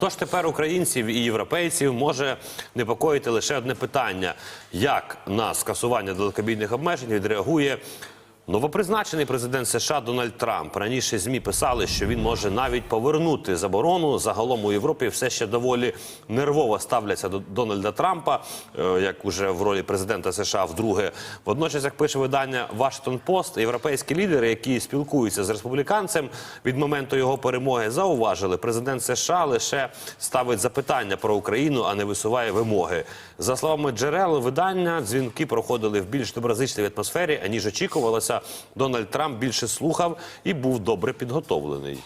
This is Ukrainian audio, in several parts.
Тож тепер українців і європейців може непокоїти лише одне питання: як на скасування далекобійних обмежень відреагує новопризначений президент США Дональд Трамп. Раніше змі писали, що він може навіть повернути заборону. Загалом у Європі все ще доволі нервово ставляться до Дональда Трампа, е, як уже в ролі президента США вдруге. Водночас, як пише видання Washington Post, європейські лідери, які спілкуються з республіканцем від моменту його перемоги, зауважили, президент США лише ставить запитання про Україну, а не висуває вимоги. За словами джерел видання, дзвінки проходили в більш доброзичливій атмосфері, аніж очікувалося. Дональд Трамп більше слухав і був добре підготовлений.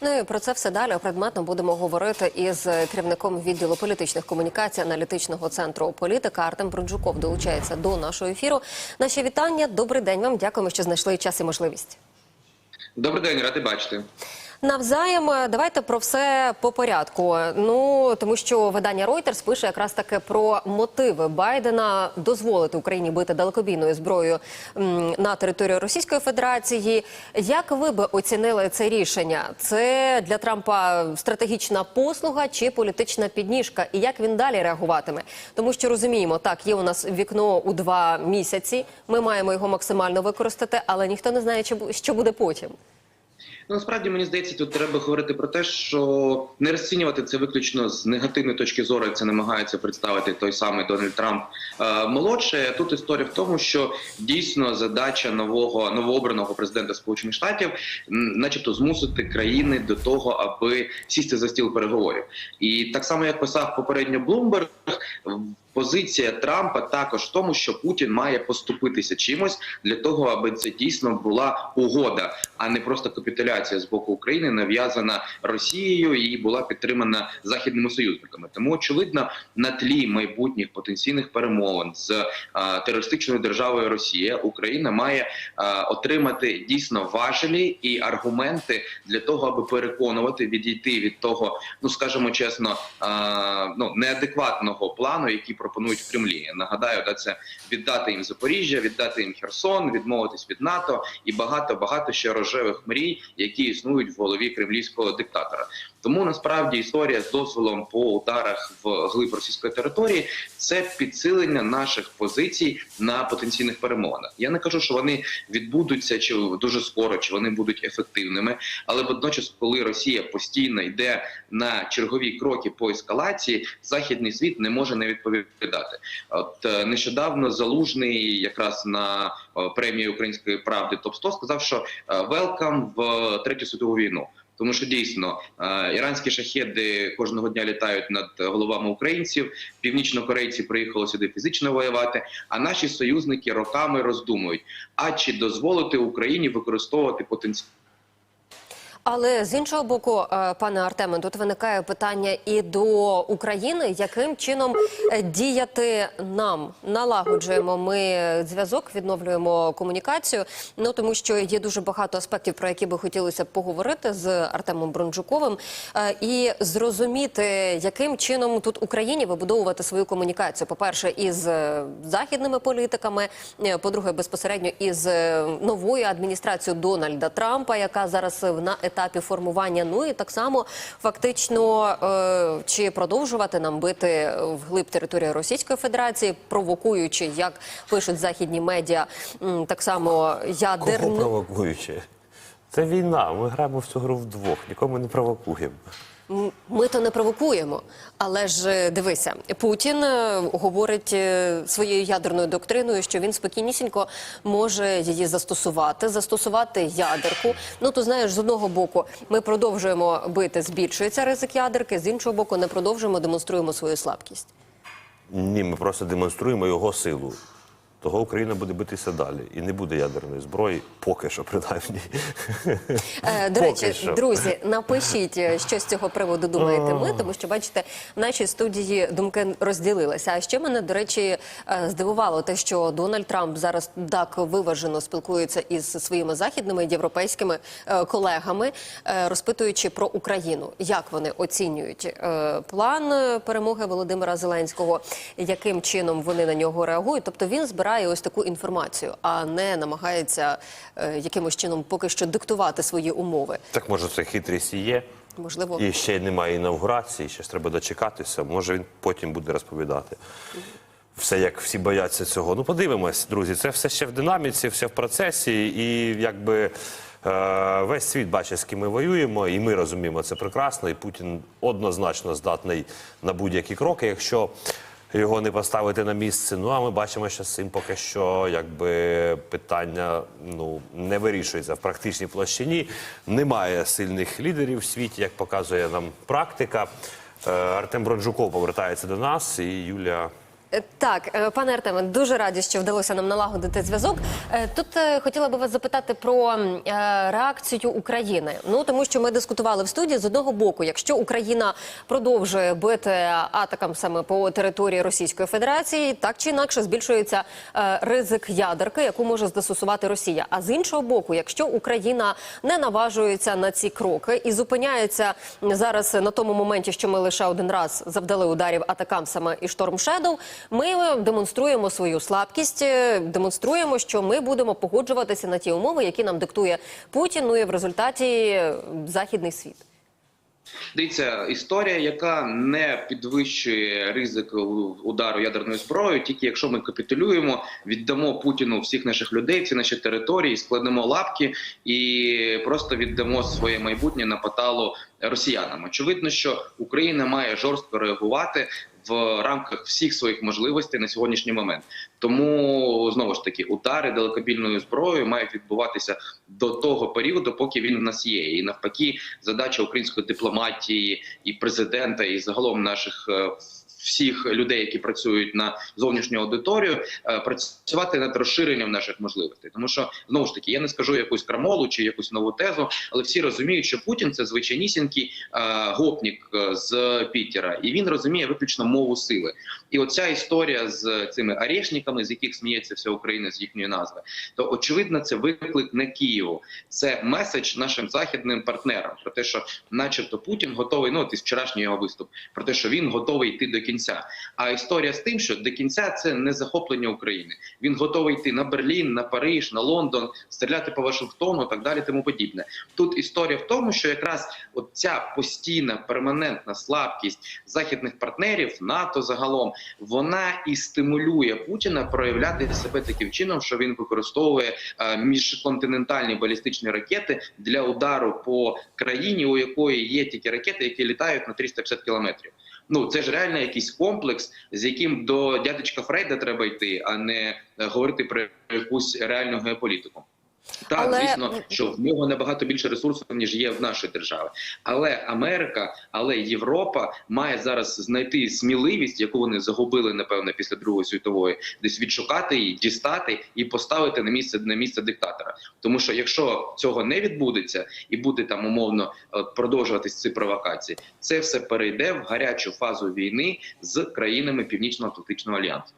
Ну і про це все далі предметно будемо говорити із керівником відділу політичних комунікацій аналітичного центру політика Артем Брунджуков долучається до нашого ефіру. Наші вітання. Добрий день вам. Дякуємо, що знайшли час і можливість. Добрий день, радий бачити. Навзаєм, давайте про все по порядку. Ну тому що видання Reuters пише якраз таки про мотиви Байдена дозволити Україні бити далекобійною зброєю на територію Російської Федерації. Як ви би оцінили це рішення? Це для Трампа стратегічна послуга чи політична підніжка? І як він далі реагуватиме? Тому що розуміємо, так є у нас вікно у два місяці. Ми маємо його максимально використати, але ніхто не знає, що буде потім. Ну, насправді мені здається, тут треба говорити про те, що не розцінювати це виключно з негативної точки зору, як це намагається представити той самий Дональд Трамп е, молодше. Тут історія в тому, що дійсно задача нового новообраного президента Сполучених Штатів, начебто, змусити країни до того, аби сісти за стіл переговорів. І так само як писав попередньо Блумберг. Позиція Трампа також в тому, що Путін має поступитися чимось для того, аби це дійсно була угода, а не просто капітуляція з боку України, нав'язана Росією і була підтримана західними союзниками. Тому очевидно, на тлі майбутніх потенційних перемовин з а, терористичною державою Росія Україна має а, отримати дійсно важелі і аргументи для того, аби переконувати відійти від того, ну скажімо чесно, а, ну неадекватного плану, який пропонують в Кремлі. Нагадаю, да, це віддати їм Запоріжжя, віддати їм Херсон, відмовитись від НАТО і багато багато ще рожевих мрій, які існують в голові кремлівського диктатора. Тому насправді історія з дозволом по ударах в глиб російської території це підсилення наших позицій на потенційних перемовинах. Я не кажу, що вони відбудуться чи дуже скоро, чи вони будуть ефективними, але водночас, коли Росія постійно йде на чергові кроки по ескалації, західний світ не може не відповідати. От е, нещодавно залужний, якраз на е, премії української правди топ 100 сказав, що велкам в третю світову війну. Тому що дійсно е, іранські шахеди кожного дня літають над головами українців. Північнокорейці приїхали сюди фізично воювати. А наші союзники роками роздумують: а чи дозволити Україні використовувати потенціал? Але з іншого боку, е, пане Артеме, тут виникає питання і до України, яким чином е, діяти нам налагоджуємо ми зв'язок, відновлюємо комунікацію. Ну тому що є дуже багато аспектів, про які би хотілося поговорити з Артемом Бронджуковим, е, і зрозуміти, яким чином тут Україні вибудовувати свою комунікацію. По перше, із західними політиками, е, по-друге, безпосередньо із новою адміністрацією Дональда Трампа, яка зараз на етапі формування. Ну і так само фактично е, чи продовжувати нам бити вглиб території Російської Федерації, провокуючи, як пишуть західні медіа, так само Кого ядерну. провокуючи? Це війна. Ми граємо в цю гру вдвох, нікому не провокуємо. Ми то не провокуємо, але ж е, дивися, Путін е, говорить е, своєю ядерною доктриною, що він спокійнісінько може її застосувати, застосувати ядерку. Ну то знаєш, з одного боку ми продовжуємо бити, збільшується ризик ядерки, з іншого боку, не продовжуємо, демонструємо свою слабкість. Ні, ми просто демонструємо його силу. Того Україна буде битися далі. І не буде ядерної зброї, поки що, принаймні. Е, До речі, що. друзі, напишіть, е, що з цього приводу думаєте ми, тому що бачите, в нашій студії думки розділилися. А ще мене, до речі, е, здивувало те, що Дональд Трамп зараз так виважено спілкується із своїми західними європейськими колегами, розпитуючи про Україну, як вони оцінюють план перемоги Володимира Зеленського, яким чином вони на нього реагують. Тобто він збирає збирає ось таку інформацію, а не намагається е, якимось чином поки що диктувати свої умови. Так може це хитрість і є. Можливо, І ще немає інаугурації, ще ж треба дочекатися. Може він потім буде розповідати. Все як всі бояться цього. Ну, подивимось, друзі. Це все ще в динаміці, все в процесі, і якби е, весь світ бачить, з ким ми воюємо, і ми розуміємо це прекрасно. І Путін однозначно здатний на будь-які кроки, якщо його не поставити на місце. Ну а ми бачимо, що з цим поки що якби питання ну не вирішується в практичній площині. Немає сильних лідерів в світі, як показує нам практика. Е, Артем Бронжуков повертається до нас, і Юлія. Е, Так, е, пане Артеме, дуже раді, що вдалося нам налагодити зв'язок. Е, Тут хотіла би вас запитати про реакцію України. Ну тому що ми дискутували в студії з одного боку, якщо Україна продовжує бити атакам саме по території Російської Федерації, так чи інакше збільшується ризик ядерки, яку може застосувати Росія. А з іншого боку, якщо Україна не наважується на ці кроки і зупиняється зараз на тому моменті, що ми лише один раз завдали ударів атакам саме і Шторм Шедоу, ми демонструємо свою слабкість, е, демонструємо, що ми будемо погоджуватися на ті умови, які нам диктує Путін. Ну і в результаті е, західний світ. Дивіться, історія, яка не підвищує ризик удару ядерною зброєю, тільки якщо ми капітулюємо, віддамо Путіну всіх наших людей, всі наші території, складемо лапки і просто віддамо своє майбутнє на поталу росіянам. Очевидно, що Україна має жорстко реагувати. В рамках всіх своїх можливостей на сьогоднішній момент тому знову ж таки удари далекобільною зброєю мають відбуватися до того періоду, поки він в нас є. І навпаки, задача української дипломатії і президента, і загалом наших е, всіх людей, які працюють на зовнішню аудиторію, е, працювати над розширенням наших можливостей. Тому що знову ж таки я не скажу якусь крамолу чи якусь нову тезу, але всі розуміють, що Путін це звичайнісінький е, гопнік е, з Пітера, і він розуміє виключно мову сили. І оця історія з цими арешниками, з яких сміється вся Україна з їхньої назви, то очевидно, це виклик не Києву. Це меседж нашим західним партнерам про те, що, начебто, Путін готовий. Ну із вчорашній його виступ про те, що він готовий йти до кінця. А історія з тим, що до кінця це не захоплення України. Він готовий йти на Берлін, на Париж, на Лондон, стріляти по Вашингтону, так далі, тому подібне. Тут історія в тому, що якраз от ця постійна перманентна слабкість західних партнерів НАТО загалом вона і стимулює Путіна проявляти себе таким чином, що він використовує е, міжконтинентальні балістичні ракети для удару по країні, у якої є тільки ракети, які літають на 350 кілометрів. Ну це ж реально якийсь комплекс, з яким до дядечка Фрейда треба йти, а не е, говорити про якусь реальну геополітику. Так, Але- звісно, що в нього набагато більше ресурсів, ніж є в нашій державі. Але Америка, але Європа має зараз знайти сміливість, яку вони загубили, напевно, після Другої світової, десь відшукати її, дістати і поставити на місце на місце диктатора. Тому що якщо цього не відбудеться і буде там умовно е, продовжуватись ці провокації, це все перейде в гарячу фазу війни з країнами Північно-Атлантичного альянсу.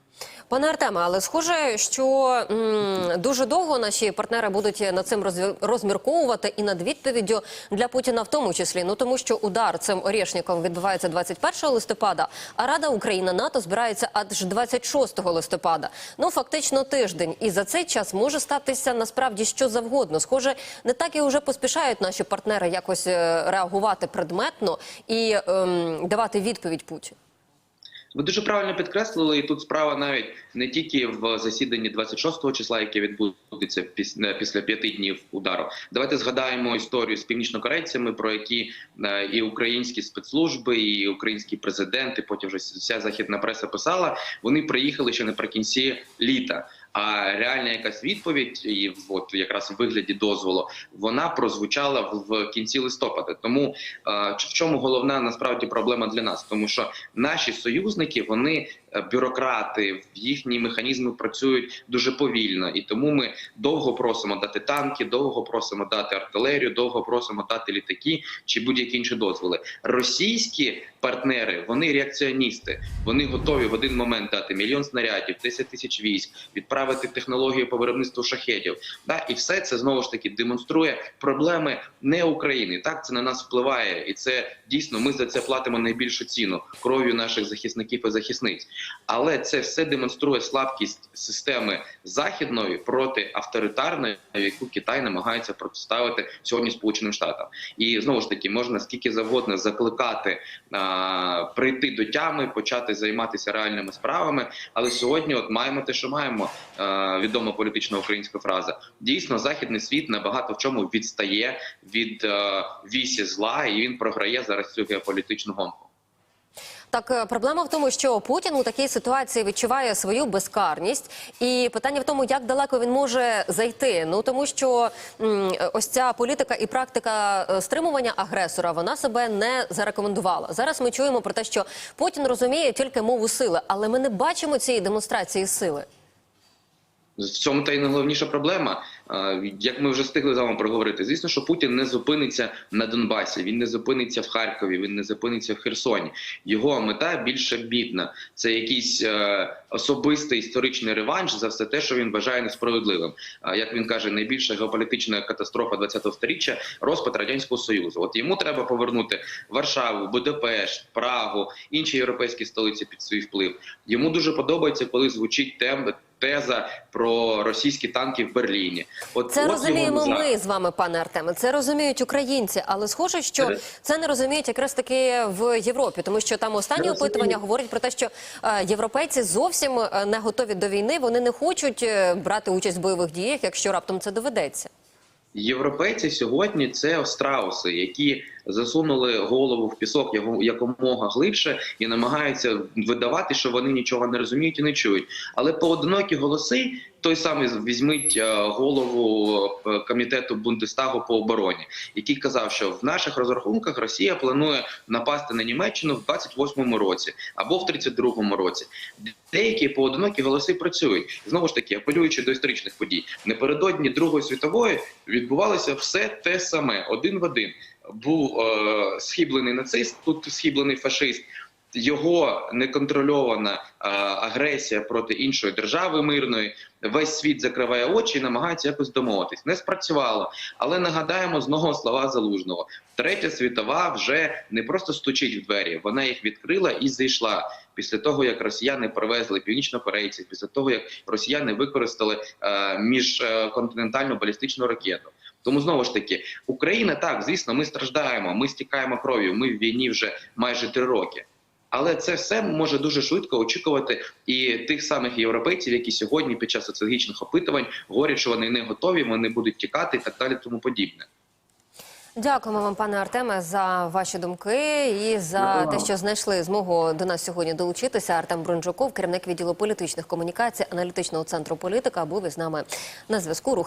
Пане Артеме, але схоже, що м, дуже довго наші партнери будуть над цим розмірковувати і над відповіддю для Путіна, в тому числі. Ну тому що удар цим орішником відбувається 21 листопада, а Рада Україна НАТО збирається аж 26 листопада. Ну фактично тиждень. І за цей час може статися насправді що завгодно. Схоже, не так і вже поспішають наші партнери якось е, реагувати предметно і ем, давати відповідь Путіну. Ви дуже правильно підкреслили, і тут справа навіть не тільки в засіданні 26 числа, яке відбудеться після, після п'яти днів удару. Давайте згадаємо історію з північнокорейцями, про які е, і українські спецслужби, і українські президенти, потім вже вся західна преса писала. Вони приїхали ще наприкінці літа. А реальна якась відповідь, і от якраз в вигляді дозволу, вона прозвучала в, кінці листопада. Тому в чому головна насправді проблема для нас? Тому що наші союзники, вони е, бюрократи, їхні механізми працюють дуже повільно, і тому ми довго просимо дати танки, довго просимо дати артилерію, довго просимо дати літаки чи будь-які інші дозволи. Російські партнери вони реакціоністи, вони готові в один момент дати мільйон снарядів, 10 тисяч військ, відправити ставити технологію по виробництву шахедів. Да? І все це знову ж таки демонструє проблеми не України. Так це на нас впливає, і це дійсно ми за це платимо найбільшу ціну кров'ю наших захисників і захисниць. Але це все демонструє слабкість системи західної проти авторитарної, яку Китай намагається протиставити сьогодні Сполученим Штатам. І знову ж таки можна скільки завгодно закликати а, прийти до тями, почати займатися реальними справами. Але сьогодні, от маємо те, що маємо. А, відома політична українська фраза. Дійсно, західний світ набагато в чому відстає від е, вісі зла, і він програє зараз цю геополітичну гонку. Так, е, проблема в тому, що Путін у такій ситуації відчуває свою безкарність, і питання в тому, як далеко він може зайти. Ну тому що ось ця політика і практика е, стримування агресора вона себе не зарекомендувала. Зараз ми чуємо про те, що Путін розуміє тільки мову сили, але ми не бачимо цієї демонстрації сили. В цьому та й найголовніша проблема. Як ми вже встигли з вами проговорити, звісно, що Путін не зупиниться на Донбасі, він не зупиниться в Харкові, він не зупиниться в Херсоні. Його мета більш амбітна. Це якийсь е, особистий історичний реванш за все те, що він вважає несправедливим. Як він каже, найбільша геополітична катастрофа 20-го сторіччя – розпад радянського союзу. От йому треба повернути Варшаву, Будапешт, Прагу, інші європейські столиці під свій вплив. Йому дуже подобається, коли звучить тем. Теза про російські танки в Берліні. От Це от розуміємо його ми з вами, пане Артеме. Це розуміють українці, але схоже, що Це- це не розуміють якраз таки в Європі, тому що там останні опитування говорять про те, що е, європейці зовсім е, не готові до війни. Вони не хочуть е, брати участь в бойових діях, якщо раптом це доведеться. Європейці сьогодні це страуси, які засунули голову в пісок якомога глибше і намагаються видавати, що вони нічого не розуміють і не чують. Але поодинокі голоси, той самий візьміть е, голову е, комітету Бундестагу по обороні, який казав, що в наших розрахунках Росія планує напасти на Німеччину в 28-му році або в 32-му році. Деякі поодинокі голоси працюють знову ж таки, апелюючи до історичних подій. Напередодні Другої світової відбувалося все те саме, один в один. Був е, схиблений нацист, тут схиблений фашист. Його неконтрольована е, агресія проти іншої держави мирної. Весь світ закриває очі і намагається якось домовитись. Не спрацювало, але нагадаємо знову слова залужного. Третя світова вже не просто стучить в двері, вона їх відкрила і зайшла після того, як росіяни привезли північнокорейців, після того як росіяни використали е, міжконтинентальну балістичну ракету. Тому знову ж таки, Україна так, звісно, ми страждаємо, ми стікаємо кров'ю. Ми в війні вже майже три роки. Але це все може дуже швидко очікувати і тих самих європейців, які сьогодні під час соціологічних опитувань говорять, що вони не готові, вони будуть тікати і так далі, тому подібне. Дякуємо вам, пане Артеме, за ваші думки і за те, що знайшли змогу до нас сьогодні долучитися. Артем Брунжаков, керівник відділу політичних комунікацій аналітичного центру політика, був із нами на зв'язку. Рухи.